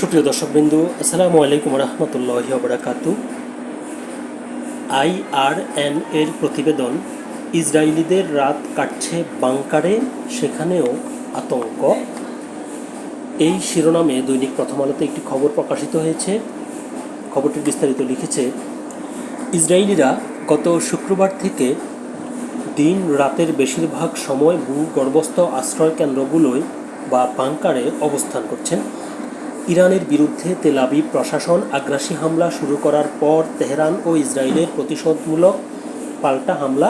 সুপ্রিয় দর্শকবৃন্দু, আসসালামু আলাইকুম রহমতুল্লাহ বরাকাতু আইআরএন এর প্রতিবেদন, ইসরায়েলিদের রাত কাটছে বাংকারে, সেখানেও আতঙ্ক। এই শিরোনামে দৈনিক প্রথম আলোতে একটি খবর প্রকাশিত হয়েছে। খবরটি বিস্তারিত লিখেছে, ইসরায়েলিরা গত শুক্রবার থেকে দিন রাতের বেশিরভাগ সময় ভূগর্ভস্থ আশ্রয় কেন্দ্রগুলোয় বা বাংকারে অবস্থান করছেন। ইরানের বিরুদ্ধে তেল আবিব প্রশাসন আগ্রাসী হামলা শুরু করার পর তেহরান ও ইসরায়েলের প্রতিশোধমূলক পাল্টা হামলা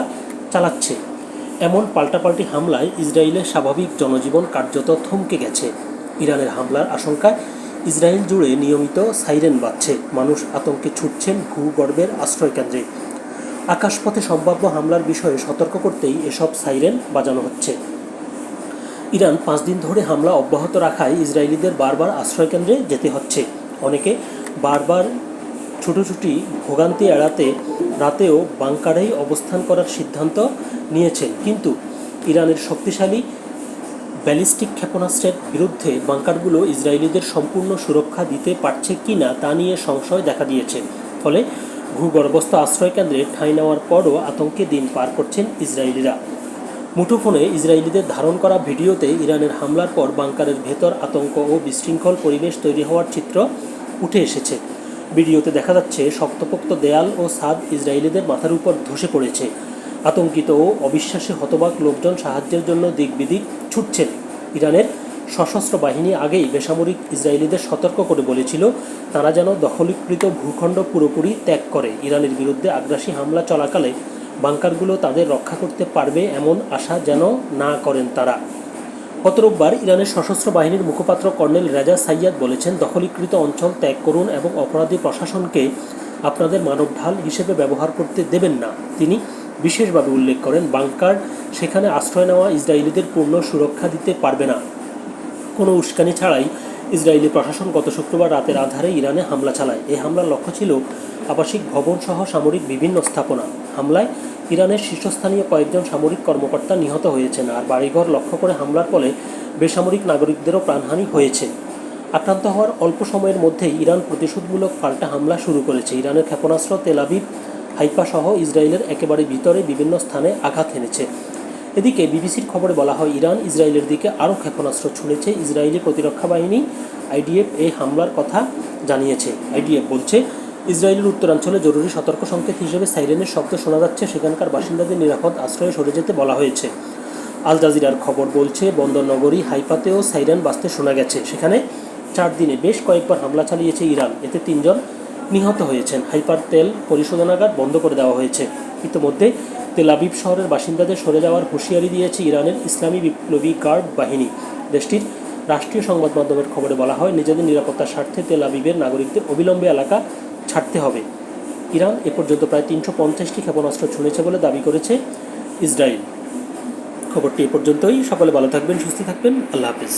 চালাচ্ছে। এমন পাল্টাপাল্টি হামলায় ইসরায়েলের স্বাভাবিক জনজীবন কার্যত থমকে গেছে। ইরানের হামলার আশঙ্কায় ইসরায়েল জুড়ে নিয়মিত সাইরেন বাজছে। মানুষ আতঙ্কে ছুটছেন ভূগর্ভের আশ্রয়কেন্দ্রে। আকাশপথে সম্ভাব্য হামলার বিষয়ে সতর্ক করতেই এসব সাইরেন বাজানো হচ্ছে। ইরান পাঁচ দিন ধরে হামলা অব্যাহত রাখায় ইসরায়েলিদের বারবার আশ্রয়কেন্দ্রে যেতে হচ্ছে। অনেকে বারবার ছুটোছুটি, ভোগান্তি এড়াতে রাতেও বাংকারেই অবস্থান করার সিদ্ধান্ত নিয়েছেন। কিন্তু ইরানের শক্তিশালী ব্যালিস্টিক ক্ষেপণাস্ত্রের বিরুদ্ধে বাংকারগুলো ইসরায়েলিদের সম্পূর্ণ সুরক্ষা দিতে পারছে কি না তা নিয়ে সংশয় দেখা দিয়েছে। ফলে ভূগর্ভস্থ আশ্রয়কেন্দ্রে ঠাঁই নেওয়ার পরও আতঙ্কে দিন পার করছেন ইসরায়েলিরা। মুঠোফোনে ইসরায়েলিদের ধারণ করা ভিডিওতে ইরানের হামলার পর বাংকারের ভেতর আতঙ্ক ও বিশৃঙ্খল পরিবেশ তৈরি হওয়ার চিত্র উঠে এসেছে। ভিডিওতে দেখা যাচ্ছে, শক্তপোক্ত দেয়াল ও ছাদ ইসরায়েলিদের মাথার উপর ধসে পড়েছে। আতঙ্কিত ও অবিশ্বাসে হতবাক লোকজন সাহায্যের জন্য দিক বিদিক ছুটছেন ইরানের সশস্ত্র বাহিনী আগেই বেসামরিক ইসরায়েলিদের সতর্ক করে বলেছিল, তারা যেন দখলীকৃত ভূখণ্ড পুরোপুরি ত্যাগ করে। ইরানের বিরুদ্ধে আগ্রাসী হামলা চলাকালে বাংকারগুলো তাদের রক্ষা করতে পারবে এমন আশা যেন না করেন তারা। গত রোববার ইরানের সশস্ত্র বাহিনীর মুখপাত্র কর্নেল রেজা সাইয়াদ বলেছেন, দখলীকৃত অঞ্চল ত্যাগ করুন এবং অপরাধী প্রশাসনকে আপনাদের মানব ঢাল হিসেবে ব্যবহার করতে দেবেন না। তিনি বিশেষভাবে উল্লেখ করেন, বাংকার সেখানে আশ্রয় নেওয়া ইসরায়েলিদের পূর্ণ সুরক্ষা দিতে পারবে না। কোনো উস্কানি ছাড়াই ইসরায়েলি প্রশাসন গত শুক্রবার রাতের আধারে ইরানে হামলা চালায়। এই হামলার লক্ষ্য ছিল আবাসিক ভবন সহ সামরিক বিভিন্ন স্থাপনা। হামলায় ইরানের শীর্ষস্থানীয় কয়েকজন সামরিক কর্মকর্তা নিহত হয়েছেন আর বাড়িঘর লক্ষ্য করে হামলার ফলে বেসামরিক নাগরিকদেরও প্রাণহানি হয়েছে। আক্রান্ত হওয়ার অল্প সময়ের মধ্যেই ইরান প্রতিশোধমূলক পাল্টা হামলা শুরু করেছে। ইরানের ক্ষেপণাস্ত্র তেলাবিব হাইপা সহ ইসরায়েলের একেবারে ভিতরে বিভিন্ন স্থানে আঘাত এনেছে এদিকে বিবিসির খবরে বলা হয়, ইরান ইসরায়েলের দিকে আরও ক্ষেপণাস্ত্র ছুঁড়েছে ইসরায়েলি প্রতিরক্ষা বাহিনী। আইডিএফ এই হামলার কথা জানিয়েছে। আইডিএফ বলছে, ইসরায়েলের উত্তরাঞ্চলে জরুরি সতর্ক সংকেত হিসেবে সাইরেনের শব্দ শোনা যাচ্ছে। সেখানকার বাসিন্দাদের নিরাপদ আশ্রয়ে সরে যেতে বলা হয়েছে। আল জাজিরার খবর বলছে, বন্দরনগরী হাইপাতেও সাইরেন বাঁচতে শোনা গেছে। সেখানে চার দিনে বেশ কয়েকবার হামলা চালিয়েছে ইরান। এতে তিনজন নিহত হয়েছেন। হাইপার তেল পরিশোধনাগার বন্ধ করে দেওয়া হয়েছে। ইতিমধ্যে তেল আবিব শহরের বাসিন্দাদের সরে যাওয়ার হুঁশিয়ারি দিয়েছে ইরানের ইসলামী বিপ্লবী গার্ড বাহিনী। দেশটির রাষ্ট্রীয় সংবাদ মাধ্যমের খবরে বলা হয়, নিজেদের নিরাপত্তার স্বার্থে তেল আবিবের নাগরিকদের অবিলম্বে এলাকা ছাড়তে হবে। ইরান এ পর্যন্ত প্রায় তিনশো পঞ্চাশটি ক্ষেপণাস্ত্র ছুঁড়েছে বলে দাবি করেছে ইসরায়েল। খবরটি এ পর্যন্তই। সকলে ভালো থাকবেন, সুস্থ থাকবেন। আল্লাহ হাফিজ।